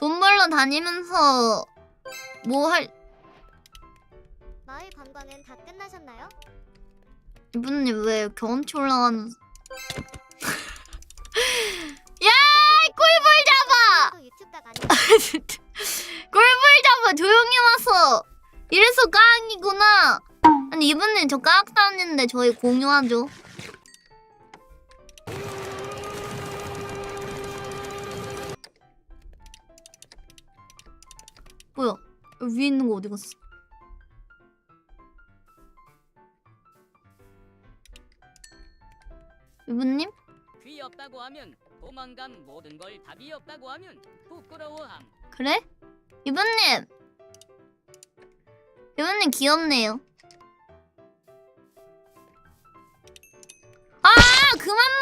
돈 벌러 다니면서 뭐 할 마을 관광은 다 끝나셨나요? 이분님 왜 경험치 올라가는 야 꿀벌 잡아! 또 유튜브 각 아니 꿀벌 잡아 조용히 와서. 이래서 깡이구나. 아니 이분님 저 깡 다니는데 저희 공유하죠 뭐야? 위에 있는 거 어디 갔어? 이분님? 귀 없다고 하면 도망간 모든 걸 답이 없다고 하면 부끄러워함. 그래? 이분님! 이분님 귀엽네요. 아! 그만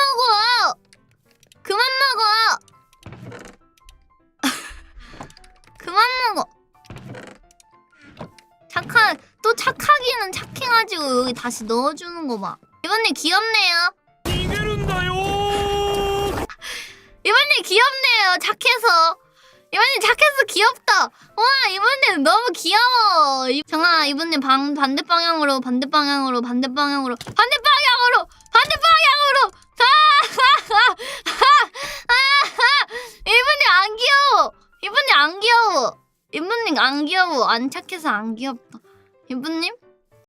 착한 또 착하기는 착해가지고 여기 다시 넣어주는 거 봐 이분님 귀엽네요 이번님 귀엽네요. 착해서. 이번님 착해서 귀엽다. 와 이번님 너무 귀여워. 이- 정아 이번님 방 반대 방향으로 반대 방향으로 반대 방향으로 반대 방향으로 반대 방 이분님 안 귀여워. 안 착해서 안 귀엽다. 이분님